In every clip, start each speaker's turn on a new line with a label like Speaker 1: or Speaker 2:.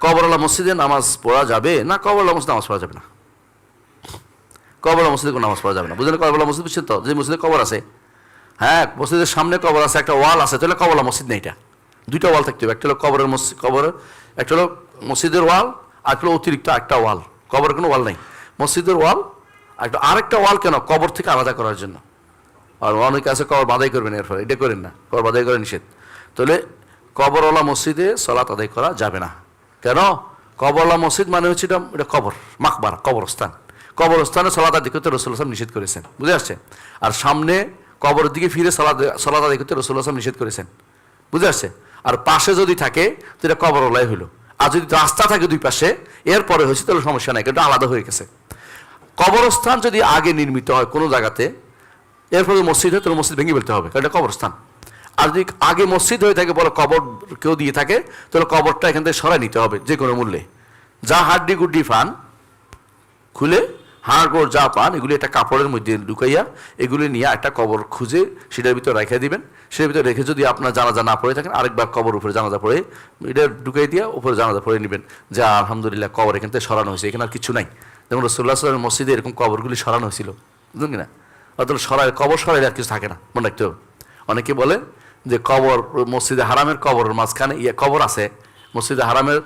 Speaker 1: কবরওয়ালা মসজিদে নামাজ পড়া যাবে? না কবরওয়ালা মসজিদে নামাজ পড়া যাবে না। কবরওয়ালা মসজিদে কোনো নামাজ পড়া যাবে না। বুঝলেন কবরওয়ালা মসজিদ বুঝছেন তো? যে মসজিদে কবর আছে। হ্যাঁ মসজিদের সামনে কবর আছে, একটা ওয়াল আছে তাহলে কবরওয়ালা মসজিদ নেই এটা? দুইটা ওয়াল থাকতে হবে, একটা হলো কবরের মসজিদ কবরের একটা হলো মসজিদের ওয়াল, আর একটা অতিরিক্ত একটা ওয়াল। কবরের কোনো ওয়াল নেই। মসজিদের ওয়াল একটা আরেকটা ওয়াল কেন? কবর থেকে আলাদা করার জন্য। আর অনেকে আছে কবর বাদাই করবেন এর ফলে এটা করেন না। কবর বাদাই করে নিষেধ। তাহলে কবরওয়ালা মসজিদে সলাত আদায় করা যাবে না। কেন? কবরওয়ালা মসজিদ মানে হচ্ছে এটা এটা কবর, মাকবার, কবরস্থান। কবরস্থানে সলাত আদায় করতে রসুল আসলাম নিষেধ করেছেন। বুঝে আসছে? আর সামনে কবরের দিকে ফিরে সলাত সলাত আদায় করতে রসুল আসলাম নিষেধ করেছেন। বুঝে আসছে? আর পাশে যদি থাকে, তো এটা কবরওয়ালাই হলো। আর যদি রাস্তা থাকে দুই পাশে, এরপরে হয়েছে তাহলে সমস্যা নাই, কিন্তু আলাদা হয়ে গেছে। কবরস্থান যদি আগে নির্মিত হয় কোনো জায়গাতে, এরপরে মসজিদ হয়, তাহলে মসজিদ ভেঙে ফেলতে হবে, কারণ এটা কবরস্থান। আর যদি আগে মসজিদ হয়ে থাকে, বলে কবর কেউ দিয়ে থাকে, তাহলে কবরটা এখান থেকে সরাই নিতে হবে, যে কোনো মূল্যে। যা হাড্ডি গুড্ডি ফান, খুলে হাড় গোড় যা পান, এগুলি একটা কাপড়ের মধ্যে ঢুকাইয়া এগুলি নিয়ে একটা কবর খুঁজে সেটার ভিতরে রেখে দিবেন। সেটার ভিতরে রেখে যদি আপনার জানাজা না পড়ে থাকেন, আরেকবার কবর উপরে জানাজা পড়ে, এটা ঢুকাই দিয়া উপরে জানাজা পড়ে নেবেন। যা আলহামদুলিল্লাহ কবর এখান থেকে সরানো হয়েছে, এখানে আর কিছু নাই। যেমন রসুল্লাহ সাল্লামের মসজিদে এরকম কবরগুলি সরানো হয়েছিল, বুঝলেন কিনা অতএব সরাই কবর সরাইলে আর কিছু থাকে না, মনে রাখতে হবে। অনেকে বলে যে কবর, মসজিদে হারামের কবরের মাঝখানে ইয়ে কবর আছে, মসজিদে হারামের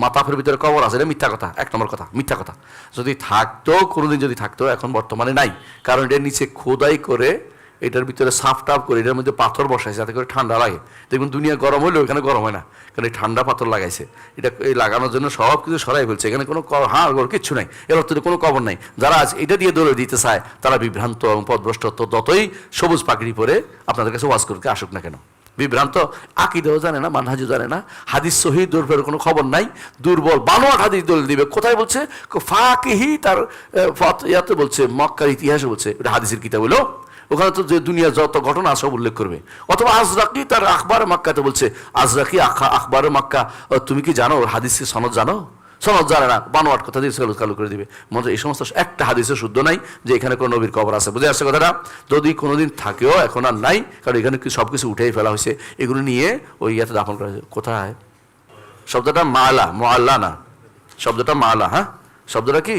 Speaker 1: মাতাফের ভিতরে কবর আছে, এটা মিথ্যা কথা, এক নম্বর কথা, মিথ্যা কথা। যদি থাকতো, কোনোদিন যদি থাকতো, এখন বর্তমানে নাই। কারণ এটা নিচে খোদাই করে এটার ভিতরে সাফ টাফ করে, এটার মধ্যে পাথর বসাইছে, যাতে করে ঠান্ডা লাগে। দেখুন দুনিয়া গরম হলেও এখানে গরম হয় না, কারণ এই ঠান্ডা পাথর লাগাইছে। এটা এই লাগানোর জন্য সব কিছু সরাই ফেলছে, এখানে কোনো হাড় গোড় কিচ্ছু নাই। এর অর্থে কোনো কবর নাই। যারা আজ এটা দিয়ে দৌড়ে দিতে চায়, তারা বিভ্রান্ত এবং পদভ্রষ্টত্ব যতই সবুজ পাগড়ি পরে আপনাদের কাছে ওয়াজ করতে আসুক না কেন। বিভ্রান্ত আকিদাও জানে না, মানহাজও জানে না, হাদিস সহি দুর্বলের কোনো খবর নাই, দুর্বল, বানোয়াট হাদিস দল দিবে। কোথায় বলছে? ফাঁকিহি তার ইয়াতে বলছে, মক্কার ইতিহাসে বলছে, এটা হাদিসের কিতাব হলো ওখানে তো যে দুনিয়ার যত ঘটনা সব উল্লেখ করবে। অথবা আজরাকি তার আখবার মাক্কাতে বলছে, আজরাকি আখা, আখবার মাক্কা তুমি কি জানো ওর হাদিসের সনদ জানো? সনদ জানে না, বানোয়াট কথা দিয়ে চালু চালু করে দিবে। মনে এই সমস্ত একটা হাদিসে শুদ্ধ নাই, যে এখানে কোনো নবীর কবর আছে। বুঝে আসছে কথাটা? যদি কোনোদিন থাকেও এখন আর নাই, কারণ এখানে সব কিছু উঠেই ফেলা হয়েছে, এগুলো নিয়ে ওই ইয়াতে দাফন করা হয়েছে। কোথায়? শব্দটা মালা, মোয়াল্লা না। শব্দটা মালা হ্যাঁ? শব্দটা কি?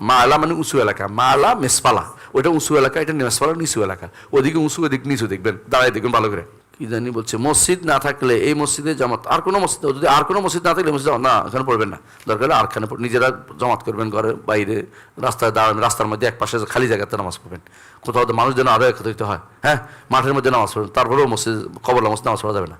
Speaker 1: মালা মানে উঁচু এলাকা, মালা মেসপালা। ওইটা উঁচু এলাকা, এটা মেসপালা নিচু এলাকা। ওদিকে উঁচু, ওদিক নিচু দেখবেন, দাঁড়ায় দেখবেন ভালো করে। কি জানি বলছে, মসজিদ না থাকলে এই মসজিদে জামাত, আর কোনো মসজিদ যদি আর কোনো মসজিদ না থাকলে মসজিদ না, এখানে পড়বেন না। দরকার হলে আরখানে পড়- নিজেরা জমাত করবেন ঘরে, বাইরে, রাস্তায় দাঁড়াবেন, রাস্তার মধ্যে এক পাশে খালি জায়গাতে নামাজ পড়বেন। কোথাও মানুষ যেন আরও একত্রিত হয় হ্যাঁ? মাঠের মধ্যে নামাজ পড়বেন তারপরেও মসজিদ, কবরলা মসজিদ নামাজ পড়া যাবে না।